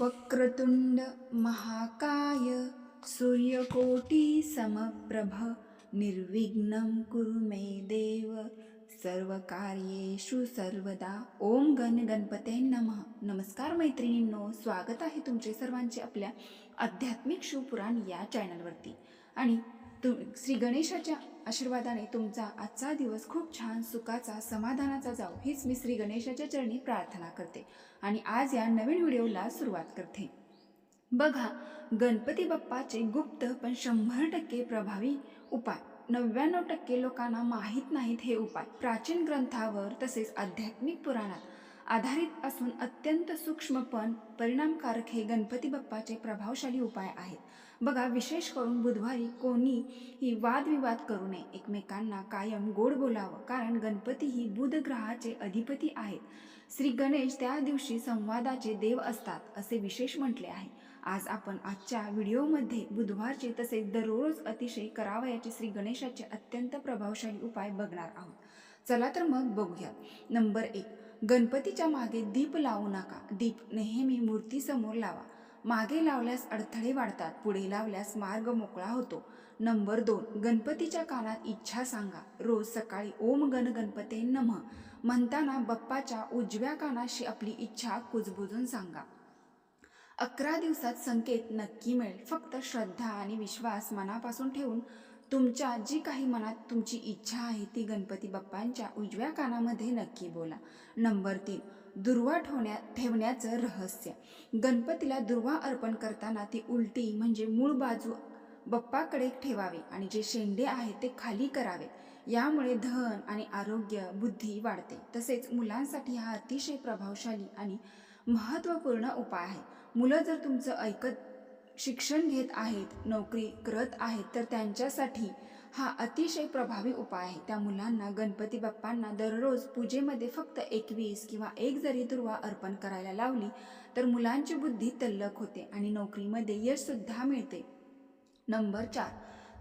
वक्रतुंड महाकाय सूर्यकोटी समप्रभ निर्विघ्नं कुरु मे देव। सर्वकार्येषु सर्वदा ओम गण गणपते नमः। नमस्कार मैत्रिणींनो स्वागत आहे तुमचे सर्वांचे आपल्या आध्यात्मिक शिवपुराण या चॅनलवरती आणि तु श्री गणेशाच्या आशीर्वादाने तुमचा आजचा दिवस खूप छान सुखाचा समाधानाचा जाऊ हीच मी श्री गणेशाच्या चरणी प्रार्थना करते. आणि आज या नवीन व्हिडिओला सुरुवात करते. बघा गणपती बाप्पाचे गुप्त पण शंभर टक्के प्रभावी उपाय. नव्याण्णव टक्के लोकांना माहीत नाहीत हे उपाय. प्राचीन ग्रंथावर तसेच आध्यात्मिक पुराणात आधारित असून अत्यंत सूक्ष्म पण परिणामकारक हे गणपती बाप्पाचे प्रभावशाली उपाय आहेत. बघा विशेष करून बुधवारी कोणीही वादविवाद करू नये. एकमेकांना कायम गोड बोलावं कारण गणपती ही बुध ग्रहाचे अधिपती आहेत. श्री गणेश त्या दिवशी संवादाचे देव असतात असे विशेष म्हटले आहे. आज आपण आजच्या व्हिडिओमध्ये बुधवारचे तसेच दररोज अतिशय करावयाचे श्री गणेशाचे अत्यंत प्रभावशाली उपाय बघणार आहोत. चला तर मग बघूया नंबर एक गणपतीच्या मागे दीप लावू नका. दीप नेहमी मूर्तीसमोर लावा. मागे लावल्यास अडथळे वाढतात पुढे लावल्यास मार्ग मोकळा होतो. नंबर दोन गणपतीच्या कानात इच्छा सांगा. रोज सकाळी ओम गण गणपते नम. म्हणताना बाप्पाच्या उजव्या कानाशी आपली इच्छा कुजबुजून सांगा. अकरा दिवसात संकेत नक्की मिळेल. फक्त श्रद्धा आणि विश्वास मनापासून ठेवून तुमच्या जी काही मनात तुमची इच्छा आहे ती गणपती बाप्पांच्या उजव्या कानामध्ये नक्की बोला. नंबर तीन दुर्वा ठेवण्या ठेवण्याचं रहस्य. गणपतीला दुर्वा अर्पण करताना ती उलटी म्हणजे मूळ बाजू बाप्पाकडे ठेवावी आणि जे शेंडे आहेत ते खाली करावे. यामुळे धन आणि आरोग्य बुद्धी वाढते. तसेच मुलांसाठी हा अतिशय प्रभावशाली आणि महत्त्वपूर्ण उपाय आहे. मुलं जर तुमचं ऐकत शिक्षण घेत आहेत नोकरी करत आहेत तर त्यांच्यासाठी हा अतिशय प्रभावी उपाय आहे. त्या मुलांना गणपती बाप्पांना दररोज पूजेमध्ये फक्त एकवीस किंवा एक जरी दुर्वा अर्पण करायला लावली तर मुलांची बुद्धी तल्लक होते आणि नोकरीमध्ये यशसुद्धा मिळते. नंबर चार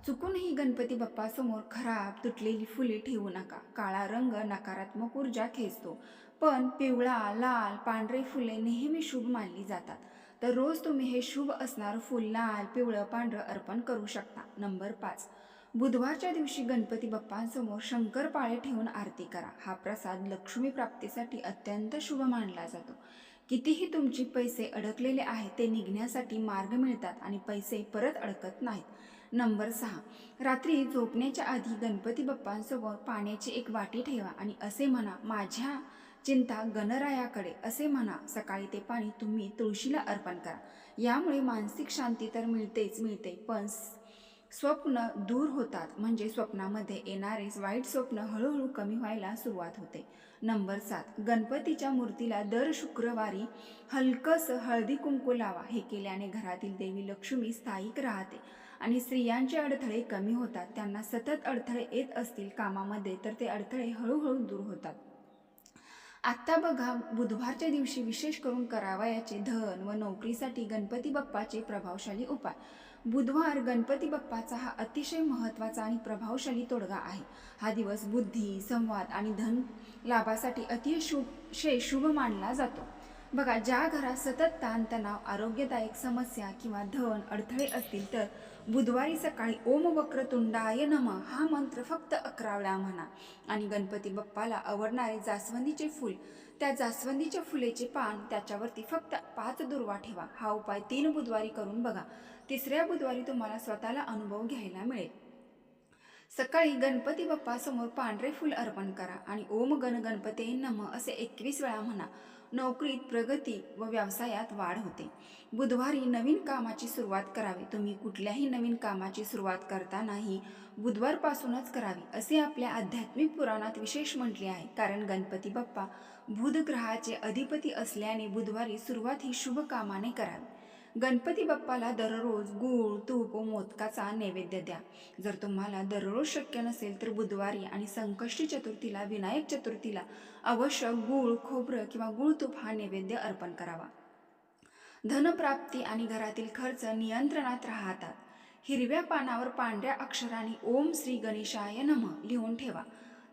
चुकूनही गणपती बाप्पासमोर खराब तुटलेली फुले ठेवू नका. काळा रंग नकारात्मक ऊर्जा खेचतो. पण पिवळा लाल पांढरे फुले नेहमी शुभ मानली जातात. तर रोज तुम्ही हे शुभ असणारं फुल लाल पिवळं पांढरं अर्पण करू शकता. नंबर पाच. बुधवारच्या दिवशी गणपती बाप्पांसमोर शंकरपाळे ठेवून आरती करा. हा प्रसाद लक्ष्मी प्राप्तीसाठी अत्यंत शुभ मानला जातो. कितीही तुमचे पैसे अडकलेले आहेत ते निघण्यासाठी मार्ग मिळतात आणि पैसे परत अडकत नाहीत. नंबर सहा. रात्री झोपण्याच्या आधी गणपती बाप्पांसमोर पाण्याची एक वाटी ठेवा आणि असे म्हणा माझ्या चिंता गणरायाकडे असे म्हणा सकाळी ते पाणी तुम्ही तुळशीला अर्पण करा. यामुळे मानसिक शांती तर मिळतेच मिळते पण स्वप्न दूर होतात. म्हणजे स्वप्नामध्ये येणारे वाईट स्वप्न हळूहळू कमी व्हायला सुरुवात होते. नंबर सात गणपतीच्या मूर्तीला दर शुक्रवारी हलकंसं हळदी कुंकू लावा. हे केल्याने घरातील देवी लक्ष्मी स्थायिक राहते आणि स्त्रियांचे अडथळे कमी होतात. त्यांना सतत अडथळे येत असतील कामामध्ये तर ते अडथळे हळूहळू दूर होतात. आत्ता बघा बुधवारच्या दिवशी विशेष करून करावयाचे धन व नोकरीसाठी गणपती बाप्पाचे प्रभावशाली उपाय. बुधवार गणपती बाप्पाचा हा अतिशय महत्त्वाचा आणि प्रभावशाली तोडगा आहे. हा दिवस बुद्धी संवाद आणि धन लाभासाठी अतिशय शे शुभ मानला जातो. बघा ज्या घरात सतत ताणतणाव आरोग्यदायक समस्या किंवा धन अडथळे असतील तर बुधवारी सकाळी ओम वक्रतुंडाय नम हा मंत्र फक्त अकरा वेळा म्हणा. आणि गणपती बाप्पाला आवडणारे जास्वंदीचे फूल त्या जास्वंदीच्या फुलेचे पान त्याच्यावरती फक्त पाच दुर्वा ठेवा. हा उपाय तीन बुधवारी करून बघा. तिसऱ्या बुधवारी तुम्हाला स्वतःला अनुभव घ्यायला मिळेल. सकाळी गणपती बाप्पासमोर पांढरे फूल अर्पण करा आणि ओम गण गणपते नम असे एकवीस वेळा म्हणा. नोकरीत प्रगती व व्यवसायात वाढ होते. बुधवारी नवीन कामाची सुरुवात करावी. तुम्ही कुठल्याही नवीन कामाची सुरुवात करतानाही बुधवारपासूनच करावी असे आपल्या आध्यात्मिक पुराणात विशेष म्हटले आहे. कारण गणपती बाप्पा बुध ग्रहाचे अधिपती असल्याने बुधवारी सुरुवात ही शुभ कामाने करावी. गणपती बाप्पाला दररोज गूळ तूप व मोदकाचा नैवेद्य द्या. जर तुम्हाला दररोज शक्य नसेल तर बुधवारी आणि संकष्टी चतुर्थीला विनायक चतुर्थीला अवश्य गूळ खोबरं किंवा गूळ तूप हा नैवेद्य अर्पण करावा. धनप्राप्ती आणि घरातील खर्च नियंत्रणात राहतात. हिरव्या पानावर पांढऱ्या अक्षराने ओम श्री गणेशाय नम लिहून ठेवा.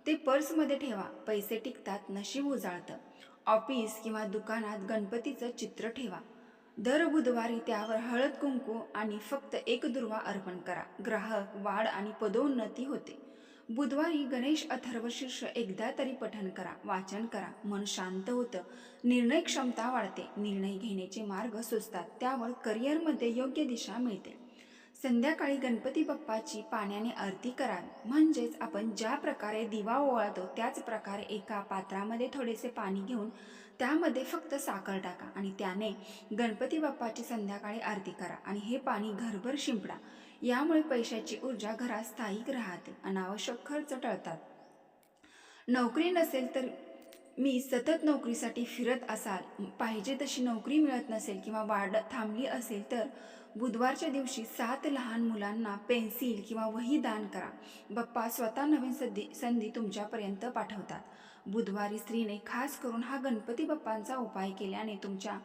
ते पर्समध्ये ठेवा. पैसे टिकतात नशीब उजाळतं. ऑफिस किंवा दुकानात गणपतीचं चित्र ठेवा. दर बुधवारी त्यावर हळद कुंकू आणि फक्त एक दुर्वा अर्पण करा. ग्राहक वाढ आणि पदोन्नती होते. बुधवारी गणेश अथर्व शीर्ष एकदा तरी पठन करा वाचन करा. मन शांत होतं. निर्णय क्षमता वाढते. निर्णय घेण्याचे मार्ग सुचतात. त्यावर करिअरमध्ये योग्य दिशा मिळते. संध्याकाळी गणपती बाप्पाची पाण्याने आरती करावी. म्हणजेच आपण ज्या प्रकारे दिवा ओवाळतो त्याच प्रकारे एका पात्रामध्ये थोडेसे पाणी घेऊन त्यामध्ये फक्त साखर टाका आणि त्याने गणपती बाप्पाची संध्याकाळी आरती करा आणि हे पाणी घरभर शिंपडा. यामुळे पैशाची ऊर्जा घरात स्थायिक राहते अनावश्यक खर्च टळतात. नोकरी नसेल तर मी सतत नोकरीसाठी फिरत असाल पाहिजे तशी नोकरी मिळत नसेल किंवा वाढ थांबली असेल तर बुधवारच्या दिवशी सात लहान मुलांना पेन्सिल किंवा वही दान करा. बाप्पा स्वतः नवीन संधी संधी तुमच्यापर्यंत पाठवतात. बुधवारी स्त्रीने खास करून हा गणपती बाप्पांचा उपाय केल्याने तुमच्या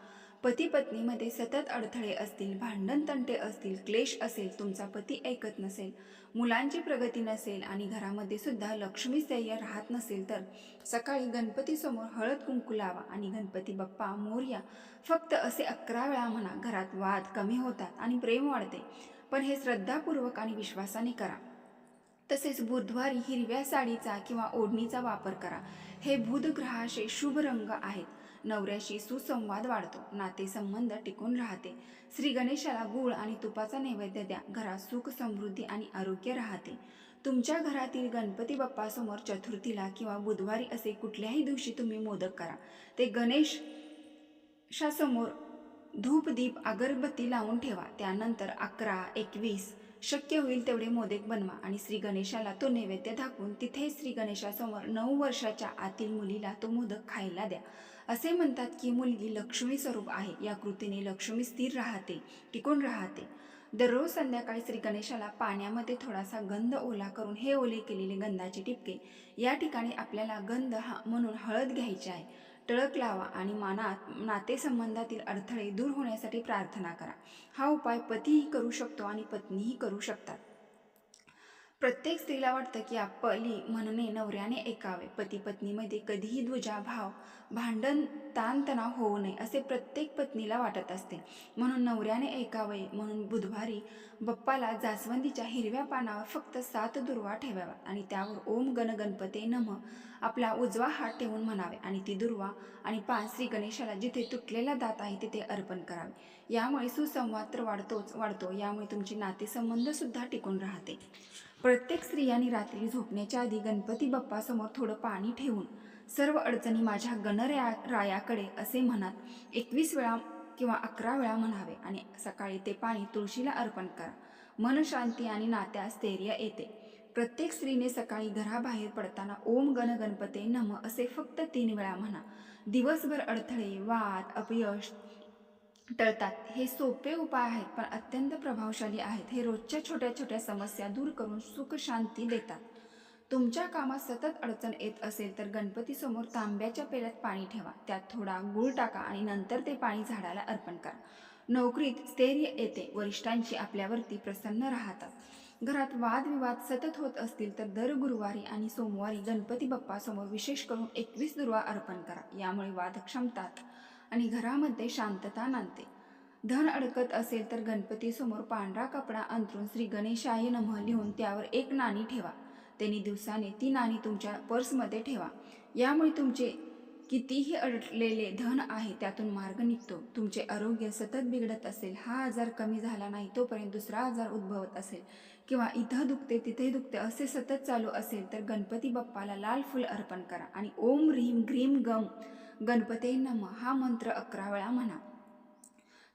पती पत्नीमध्ये सतत अडथळे असतील भांडण तंटे असतील क्लेश असेल तुमचा पती ऐकत नसेल मुलांची प्रगती नसेल आणि घरामध्ये सुद्धा लक्ष्मी स्थैर्य राहत नसेल तर सकाळी गणपतीसमोर हळद कुंकू लावा आणि गणपती बाप्पा मोर्या फक्त असे अकरा वेळा म्हणा घरात वाद कमी होतात आणि प्रेम वाढते. पण हे श्रद्धापूर्वक आणि विश्वासाने करा. तसेच बुधवारी हिरव्या साडीचा किंवा ओढणीचा वापर करा. हे बुधग्रहाचे शुभ रंग आहेत. नवऱ्याशी सुसंवाद वाढतो. नातेसंबंध टिकून राहते. श्री गणेशाला गुळ आणि तुपाचा नैवेद्य द्या. घरात सुख समृद्धी आणि आरोग्य राहते. तुमच्या घरातील गणपती बाप्पासमोर चतुर्थीला किंवा बुधवारी असे कुठल्याही दिवशी तुम्ही मोदक करा. ते गणेश शासमोर धूप दीप अगरबत्ती लावून ठेवा. त्यानंतर अकरा एकवीस शक्य होईल तेवढे मोदक बनवा आणि श्री गणेशाला तो नैवेद्य दाखवून तिथे श्री गणेशासमोर नऊ वर्षाच्या आतील मुलीला तो मोदक खायला द्या. असे म्हणतात की मुलगी लक्ष्मी स्वरूप आहे. या कृतीने लक्ष्मी स्थिर राहते टिकून राहते. दररोज संध्याकाळी श्री गणेशाला पाण्यामध्ये थोडासा गंध ओला करून हे ओले केलेले गंधाचे टिपके. या ठिकाणी आपल्याला गंध हा म्हणून हळद घ्यायची आहे. टळक लावा आणि मानात नातेसंबंधातील अडथळे दूर होण्यासाठी प्रार्थना करा. हा उपाय पतीही करू शकतो आणि पत्नीही करू शकतात. प्रत्येक स्त्रीला वाटतं की आपली म्हणणे नवऱ्याने ऐकावे. पती पत्नीमध्ये कधीही ध्वजा भाव भांडण ताणतणाव होऊ नये असे प्रत्येक पत्नीला वाटत असते. म्हणून नवऱ्याने ऐकावे म्हणून बुधवारी बप्पाला जास्वंदीच्या हिरव्या पानावर फक्त सात दुर्वा ठेवाव्या आणि त्यावर ओम गण गणपते नम आपला उजवा हात ठेवून म्हणावे आणि ती दुर्वा आणि पान श्री गणेशाला जिथे तुटलेला दात आहे तिथे अर्पण करावे. यामुळे सुसंवाद तर वाढतोच वाढतो यामुळे तुमचे नातेसंबंधसुद्धा टिकून राहते. प्रत्येक स्त्रियांनी रात्री झोपण्याच्या आधी गणपती बाप्पासमोर थोडं पाणी ठेवून सर्व अडचणी माझ्या गणराया रायाकडे असे म्हणत एकवीस वेळा किंवा अकरा वेळा म्हणावे आणि सकाळी ते पाणी तुळशीला अर्पण करा. मनशांती आणि नात्यास स्थैर्य येते. प्रत्येक स्त्रीने सकाळी घराबाहेर पडताना ओम गण गणपते नम असे फक्त तीन वेळा म्हणा. दिवसभर अडथळे वाद अपयश टळतात. हे सोपे उपाय आहेत पण अत्यंत प्रभावशाली आहेत. हे रोजच्या छोट्या छोट्या समस्या दूर करून सुख शांती देतात. तुमच्या कामात सतत अडचण येत असेल तर गणपतीसमोर तांब्याच्या पेल्यात पाणी ठेवा. त्यात थोडा गूळ टाका आणि नंतर ते पाणी झाडाला अर्पण करा. नोकरीत स्थैर्य येते. वरिष्ठांची आपल्यावरती प्रसन्न राहतात. घरात वादविवाद सतत होत असतील तर दर गुरुवारी आणि सोमवारी गणपती बाप्पासमोर विशेष करून एकवीस दुर्वा अर्पण करा. यामुळे वाद क्षमतात आणि घरामध्ये शांतता नांदते. धन अडकत असेल तर गणपतीसमोर पांढरा कपडा अंतरून श्री गणेशाय नमः लिहून त्यावर एक नाणी ठेवा. त्यांनी दिवसाने ती नाणी तुमच्या पर्समध्ये ठेवा. यामुळे तुमचे कितीही अडकलेले धन आहे त्यातून मार्ग निघतो. तुमचे आरोग्य सतत बिघडत असेल हा आजार कमी झाला नाही तोपर्यंत दुसरा आजार उद्भवत असेल किंवा इथं दुखते तिथे दुखते असे सतत चालू असेल तर गणपती बाप्पाला लाल फुल अर्पण करा आणि ओम ह्रीम ग्रीम गम गणपते नम हा मंत्र अकरा वेळा म्हणा.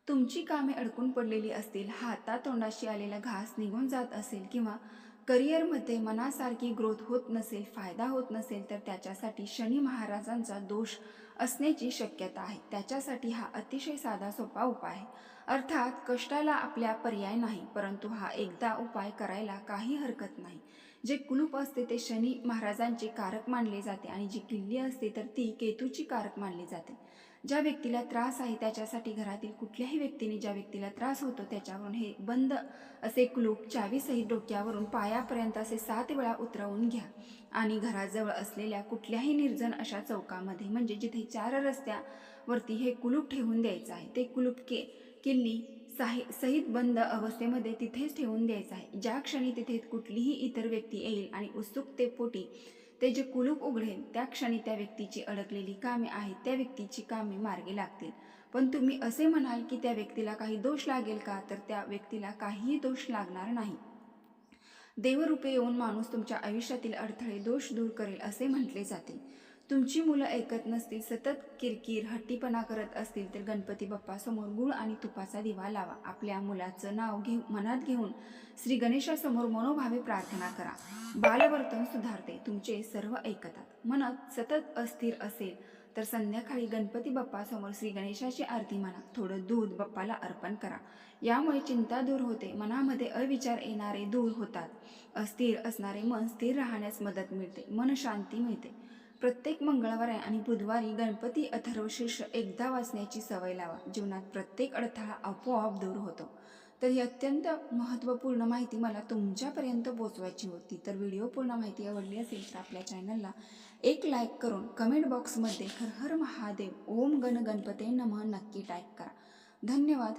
तुमची कामे अडकून पडलेली असतील हातातोंडाशी आलेला घास निघून जात असेल किंवा करिअरमध्ये मनासारखी ग्रोथ होत नसेल फायदा होत नसेल तर त्याच्यासाठी शनी महाराजांचा दोष असण्याची शक्यता आहे. त्याच्यासाठी हा अतिशय साधा सोपा उपाय आहे. अर्थात कष्टाला आपल्या पर्याय नाही परंतु हा एकदा उपाय करायला काही हरकत नाही. जे कुलूप असते ते शनी महाराजांचे कारक मानले जाते आणि जी किल्ली असते तर ती केतूची कारक मानली जाते. ज्या व्यक्तीला त्रास आहे त्याच्यासाठी घरातील कुठल्याही व्यक्तीने ज्या व्यक्तीला त्रास होतो त्याच्यावरून हे बंद असे कुलूप चावीसहित डोक्यावरून पायापर्यंत असे सात वेळा उतरवून घ्या आणि घराजवळ असलेल्या कुठल्याही निर्जन अशा चौकामध्ये म्हणजे जिथे चार रस्त्यावरती हे कुलूप ठेवून द्यायचं आहे ते कुलूप के किल्ली साहि सहित बंद अवस्थेमध्ये तिथेच ठेवून द्यायचं आहे. ज्या क्षणी तिथे कुठलीही इतर व्यक्ती येईल आणि उत्सुकतेपोटी ते जे कुलूप उघडेल त्या क्षणी त्या व्यक्तीची अडकलेली कामे आहेत त्या व्यक्तीची कामे मार्गी लागतील. पण तुम्ही असे म्हणाल की त्या व्यक्तीला काही दोष लागेल का? तर त्या व्यक्तीला काहीही दोष लागणार नाही. देवरूपे येऊन माणूस तुमच्या आयुष्यातील अडथळे दोष दूर करेल असे म्हटले जाते. तुमची मुलं ऐकत नसतील सतत किरकिर हट्टीपणा करत असतील तर गणपती बाप्पासमोर गुळ आणि तुपाचा दिवा लावा. आपल्या मुलाचं नाव घेऊ मनात घेऊन श्री गणेशासमोर मनोभावे प्रार्थना करा. बालवर्तन सुधारते तुमचे सर्व ऐकतात. मनात सतत अस्थिर असेल तर संध्याकाळी गणपती बाप्पासमोर श्री गणेशाची आरती म्हणा. थोडं दूध बाप्पाला अर्पण करा. यामुळे चिंता दूर होते मनामध्ये अविचार येणारे दूर होतात. अस्थिर असणारे मन स्थिर राहण्यास मदत मिळते मन शांती मिळते. प्रत्येक मंगळवारी आणि बुधवारी गणपती अथर्वशीर्ष एकदा वाचण्याची सवय लावा. जीवनात प्रत्येक अडथळा आपोआप दूर होतो. तर ही अत्यंत महत्त्वपूर्ण माहिती मला तुमच्यापर्यंत पोचवायची होती. तर व्हिडिओ पूर्ण माहिती आवडली असेल तर आपल्या चॅनलला एक लाईक करून कमेंट बॉक्समध्ये हर हर महादेव ओम गण गणपते नमः नक्की टाईप करा. धन्यवाद.